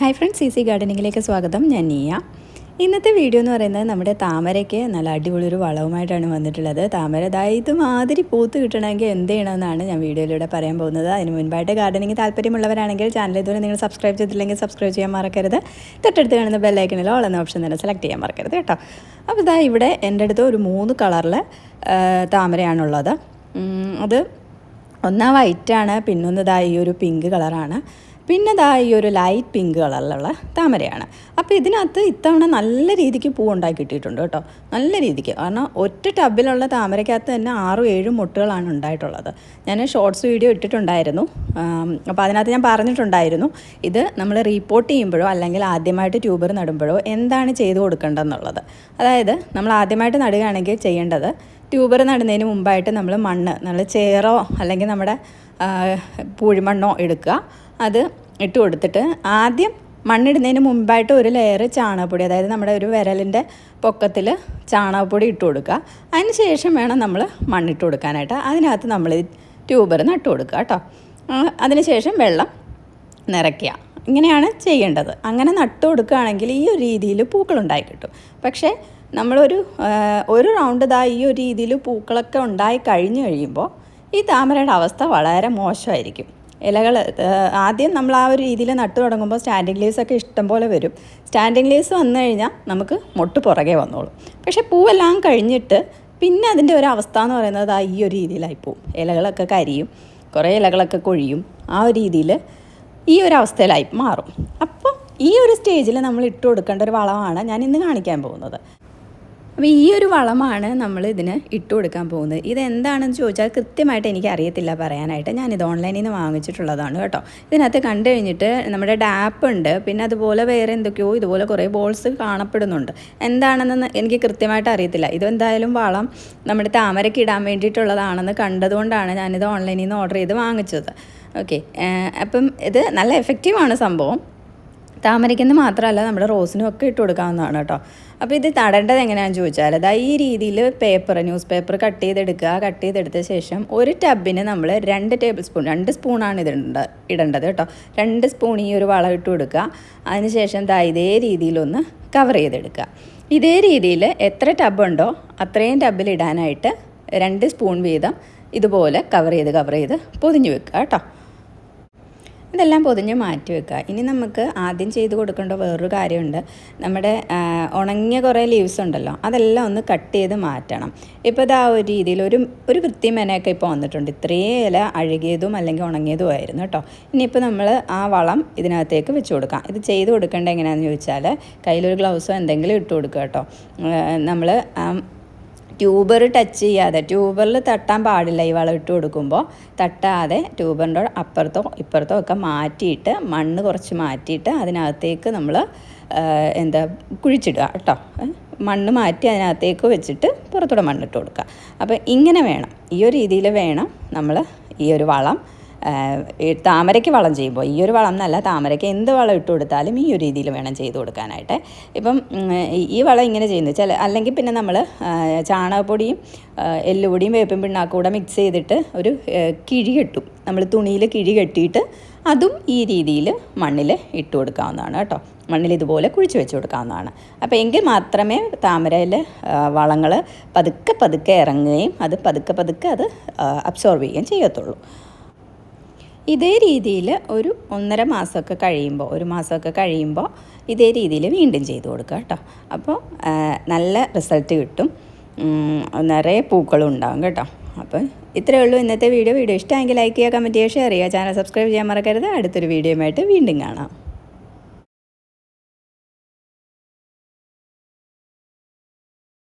Hi friends C C ഗാർഡനിങ്ങിലേക്ക് സ്വാഗതം. ഞാൻ നീയ. ഇന്നത്തെ വീഡിയോ എന്ന് പറയുന്നത് നമ്മുടെ താമരയ്ക്ക് നല്ല അടിപൊളി ഒരു വളവുമായിട്ടാണ് വന്നിട്ടുള്ളത്. താമര ദാ ഇതുമാതിരി പൂത്ത് കിട്ടണമെങ്കിൽ എന്ത് ചെയ്യണമെന്നാണ് ഞാൻ വീഡിയോയിലൂടെ പറയാൻ പോകുന്നത്. അതിന് മുൻപായിട്ട് ഗാർഡനിങ് താല്പര്യമുള്ളവരാണെങ്കിൽ ചാനൽ ഇതുവരെ നിങ്ങൾ സബ്സ്ക്രൈബ് ചെയ്തിട്ടില്ലെങ്കിൽ സബ്സ്ക്രൈബ് ചെയ്യാൻ മറക്കരുത്. തൊട്ടടുത്ത് കാണുന്ന ബെല്ലൈക്കണിലോ ഓൾ എന്ന ഓപ്ഷൻ തന്നെ സെലക്ട് ചെയ്യാൻ മറക്കരുത് കേട്ടോ. അപ്പോൾ ഇതാ ഇവിടെ എന്റെ അടുത്ത് ഒരു മൂന്ന് കളറിൽ താമരയാണുള്ളത്. അത് ഒന്നാ വൈറ്റാണ് പിന്നൊന്നതാ ഈ ഒരു പിങ്ക് കളറാണ് പിന്നെ ഇതാ ഈ ഒരു ലൈറ്റ് പിങ്ക് കളറിലുള്ള താമരയാണ്. അപ്പോൾ ഇതിനകത്ത് ഇത്തവണ നല്ല രീതിക്ക് പൂ ഉണ്ടാക്കി കിട്ടിയിട്ടുണ്ട് കേട്ടോ. നല്ല രീതിക്ക്. കാരണം ഒറ്റ ടബിലുള്ള താമരയ്ക്കകത്ത് തന്നെ ആറും ഏഴും മുട്ടുകളാണ് ഉണ്ടായിട്ടുള്ളത്. ഞാൻ ഷോർട്സ് വീഡിയോ ഇട്ടിട്ടുണ്ടായിരുന്നു. അപ്പോൾ അതിനകത്ത് ഞാൻ പറഞ്ഞിട്ടുണ്ടായിരുന്നു. ഇത് നമ്മൾ റീപ്പോർട്ട് ചെയ്യുമ്പോഴോ അല്ലെങ്കിൽ ആദ്യമായിട്ട് ട്യൂബർ നടുമ്പോഴോ എന്താണ് ചെയ്തു കൊടുക്കേണ്ടതെന്നുള്ളത്. അതായത് നമ്മൾ ആദ്യമായിട്ട് നടുകയാണെങ്കിൽ ചെയ്യേണ്ടത് ട്യൂബർ നടുന്നതിന് മുമ്പായിട്ട് നമ്മൾ മണ്ണ് നമ്മൾ ചേറോ അല്ലെങ്കിൽ നമ്മുടെ പൂഴിമണ്ണോ എടുക്കുക. അത് ഇട്ട് കൊടുത്തിട്ട് ആദ്യം മണ്ണിടുന്നതിന് മുമ്പായിട്ട് ഒരു ലെയർ ചാണകപ്പൊടി അതായത് നമ്മുടെ ഒരു വിരലിന്റെ പൊക്കത്തിൽ ചാണകപ്പൊടി ഇട്ട് കൊടുക്കുക. അതിന് ശേഷം വേണം നമ്മൾ മണ്ണിട്ട് കൊടുക്കാനായിട്ട്. അതിനകത്ത് നമ്മൾ ട്യൂബർ നട്ടു കൊടുക്കുക കേട്ടോ. അതിനുശേഷം വെള്ളം നിറയ്ക്കുക. ഇങ്ങനെയാണ് ചെയ്യേണ്ടത്. അങ്ങനെ നട്ടു കൊടുക്കുകയാണെങ്കിൽ ഈ ഒരു രീതിയിൽ പൂക്കളുണ്ടായി കിട്ടും. പക്ഷേ നമ്മളൊരു ഒരു റൗണ്ട് ഇതാ ഈ ഒരു രീതിയിൽ പൂക്കളൊക്കെ ഉണ്ടായി കഴിഞ്ഞു കഴിയുമ്പോൾ ഈ താമരയുടെ അവസ്ഥ വളരെ മോശമായിരിക്കും. ഇലകൾ ആദ്യം നമ്മൾ ആ ഒരു രീതിയിൽ നട്ടു തുടങ്ങുമ്പോൾ സ്റ്റാൻഡിങ് ലീവ്സ് ഒക്കെ ഇഷ്ടം പോലെ വരും. സ്റ്റാൻഡിങ് ലീവ്സ് വന്നു കഴിഞ്ഞാൽ നമുക്ക് മുട്ട് പുറകെ വന്നോളും. പക്ഷേ പൂവെല്ലാം കഴിഞ്ഞിട്ട് പിന്നെ അതിന്റെ ഒരു അവസ്ഥ എന്ന് പറയുന്നത് ആ ഈ ഒരു രീതിയിലായി പോവും. ഇലകളൊക്കെ കരിയും കുറേ ഇലകളൊക്കെ കൊഴിയും ആ ഒരു രീതിയിൽ ഈ ഒരു അവസ്ഥയിലായി മാറും. അപ്പോൾ ഈ ഒരു സ്റ്റേജിൽ നമ്മൾ ഇട്ട് കൊടുക്കേണ്ട ഒരു വളമാണ് ഞാൻ ഇന്ന് കാണിക്കാൻ പോകുന്നത്. അപ്പോൾ ഈ ഒരു വളമാണ് നമ്മൾ ഇതിന് ഇട്ട് കൊടുക്കാൻ പോകുന്നത്. ഇതെന്താണെന്ന് ചോദിച്ചാൽ കൃത്യമായിട്ട് എനിക്ക് അറിയത്തില്ല പറയാനായിട്ട്. ഞാനിത് ഓൺലൈനിൽ നിന്ന് വാങ്ങിച്ചിട്ടുള്ളതാണ് കേട്ടോ. ഇതിനകത്ത് കണ്ടു കഴിഞ്ഞിട്ട് നമ്മുടെ ഡാപ്പ് ഉണ്ട്. പിന്നെ അതുപോലെ വേറെ എന്തൊക്കെയോ ഇതുപോലെ കുറേ ബോൾസ് കാണപ്പെടുന്നുണ്ട്. എന്താണെന്ന് എനിക്ക് കൃത്യമായിട്ട് അറിയത്തില്ല. ഇതെന്തായാലും വളം നമ്മുടെ താമരയ്ക്ക് ഇടാൻ വേണ്ടിയിട്ടുള്ളതാണെന്ന് കണ്ടതുകൊണ്ടാണ് ഞാനിത് ഓൺലൈനിൽ നിന്ന് ഓർഡർ ചെയ്ത് വാങ്ങിച്ചത്. ഓക്കെ. അപ്പം ഇത് നല്ല എഫക്റ്റീവാണ് സംഭവം. താമരയ്ക്കെന്ന് മാത്രമല്ല നമ്മുടെ റോസിനും ഒക്കെ ഇട്ട് കൊടുക്കാവുന്നതാണ് കേട്ടോ. അപ്പോൾ ഇത് തടേണ്ടത് എങ്ങനെയാണെന്ന് ചോദിച്ചാൽ അതാ ഈ രീതിയിൽ പേപ്പർ ന്യൂസ് പേപ്പർ കട്ട് ചെയ്തെടുക്കുക. കട്ട് ചെയ്തെടുത്ത ശേഷം ഒരു ടബിന് നമ്മൾ രണ്ട് ടേബിൾ സ്പൂൺ രണ്ട് സ്പൂണാണ് ഇതിടേണ്ട ഇടേണ്ടത് കേട്ടോ. രണ്ട് സ്പൂൺ ഈ ഒരു വളം ഇട്ട് കൊടുക്കുക. അതിനുശേഷം ദാ ഇതേ രീതിയിലൊന്ന് കവർ ചെയ്തെടുക്കുക. ഇതേ രീതിയിൽ എത്ര ടബുണ്ടോ അത്രയും ടബിൽ ഇടാനായിട്ട് രണ്ട് സ്പൂൺ വീതം ഇതുപോലെ കവർ ചെയ്ത് കവർ ചെയ്ത് പൊതിഞ്ഞ് വെക്കുക കേട്ടോ. ഇതെല്ലാം പൊതിഞ്ഞ് മാറ്റി വെക്കുക. ഇനി നമുക്ക് ആദ്യം ചെയ്ത് കൊടുക്കേണ്ട വേറൊരു കാര്യമുണ്ട്. നമ്മുടെ ഉണങ്ങിയ കുറേ ലീവ്സ് ഉണ്ടല്ലോ അതെല്ലാം ഒന്ന് കട്ട് ചെയ്ത് മാറ്റണം. ഇപ്പോൾ ഇത് ആ ഒരു രീതിയിൽ ഒരു ഒരു വൃത്തി മെനയൊക്കെ ഇപ്പോൾ വന്നിട്ടുണ്ട്. ഇത്രയും ഇല അഴുകിയതും അല്ലെങ്കിൽ ഉണങ്ങിയതും ആയിരുന്നു കേട്ടോ. ഇനിയിപ്പോൾ നമ്മൾ ആ വളം ഇതിനകത്തേക്ക് വെച്ച് കൊടുക്കാം. ഇത് ചെയ്ത് കൊടുക്കേണ്ടത് എങ്ങനെയാണെന്ന് ചോദിച്ചാൽ കയ്യിലൊരു ഗ്ലൗസോ എന്തെങ്കിലും ഇട്ട് കൊടുക്കുക കേട്ടോ. നമ്മൾ ട്യൂബർ ടച്ച് ചെയ്യാതെ ട്യൂബറിൽ തട്ടാൻ പാടില്ല ഈ വളം ഇട്ട് കൊടുക്കുമ്പോൾ തട്ടാതെ ട്യൂബറിന്റെ അപ്പുറത്തോ ഇപ്പുറത്തോ ഒക്കെ മാറ്റിയിട്ട് മണ്ണ് കുറച്ച് മാറ്റിയിട്ട് അതിനകത്തേക്ക് നമ്മൾ എന്താ കുഴിച്ചിടുക കേട്ടോ. മണ്ണ് മാറ്റി അതിനകത്തേക്ക് വെച്ചിട്ട് പുറത്തൂടെ മണ്ണിട്ട് കൊടുക്കുക. അപ്പോൾ ഇങ്ങനെ വേണം. ഈ ഒരു രീതിയിൽ വേണം നമ്മൾ ഈ ഒരു വളം താമരയ്ക്ക് വളം ചെയ്യുമ്പോൾ ഈ ഒരു വളം എന്നല്ല താമരയ്ക്ക് എന്ത് വളം ഇട്ട് കൊടുത്താലും ഈ ഒരു രീതിയിൽ വേണം ചെയ്ത് കൊടുക്കാനായിട്ട്. ഇപ്പം ഈ- വളം ഇങ്ങനെ ചെയ്യുന്നത് ചില അല്ലെങ്കിൽ പിന്നെ നമ്മൾ ചാണകപ്പൊടിയും എല്ലുപൊടിയും വേപ്പിൻ പിണ്ണാക്കും കൂടെ മിക്സ് ചെയ്തിട്ട് ഒരു കിഴി കെട്ടും. നമ്മൾ തുണിയിൽ കിഴി കെട്ടിയിട്ട് അതും ഈ രീതിയിൽ മണ്ണിൽ ഇട്ട് കൊടുക്കാവുന്നതാണ് കേട്ടോ. മണ്ണിൽ ഇതുപോലെ കുഴിച്ച് വെച്ച് കൊടുക്കാവുന്നതാണ്. അപ്പോൾ എങ്കിൽ മാത്രമേ താമരയിൽ വളങ്ങൾ പതുക്കെ പതുക്കെ ഇറങ്ങുകയും അത് പതുക്കെ പതുക്കെ അത് അബ്സോർബ് ചെയ്യുകയും ചെയ്യത്തുള്ളൂ. ഇതേ രീതിയിൽ ഒരു ഒന്നര മാസമൊക്കെ കഴിയുമ്പോൾ ഒരു മാസമൊക്കെ കഴിയുമ്പോൾ ഇതേ രീതിയിൽ വീണ്ടും ചെയ്ത് കൊടുക്കുക കേട്ടോ. അപ്പോൾ നല്ല റിസൾട്ട് കിട്ടും. നിറയെ പൂക്കളും ഉണ്ടാകും കേട്ടോ. അപ്പോൾ ഇത്രയേ ഉള്ളൂ ഇന്നത്തെ വീഡിയോ. വീഡിയോ ഇഷ്ടമെങ്കിൽ ലൈക്ക് ചെയ്യുക കമന്റ് ചെയ്യുക ഷെയർ ചെയ്യുക. ചാനൽ സബ്സ്ക്രൈബ് ചെയ്യാൻ മറക്കരുത്. അടുത്തൊരു വീഡിയോയുമായിട്ട് വീണ്ടും കാണാം.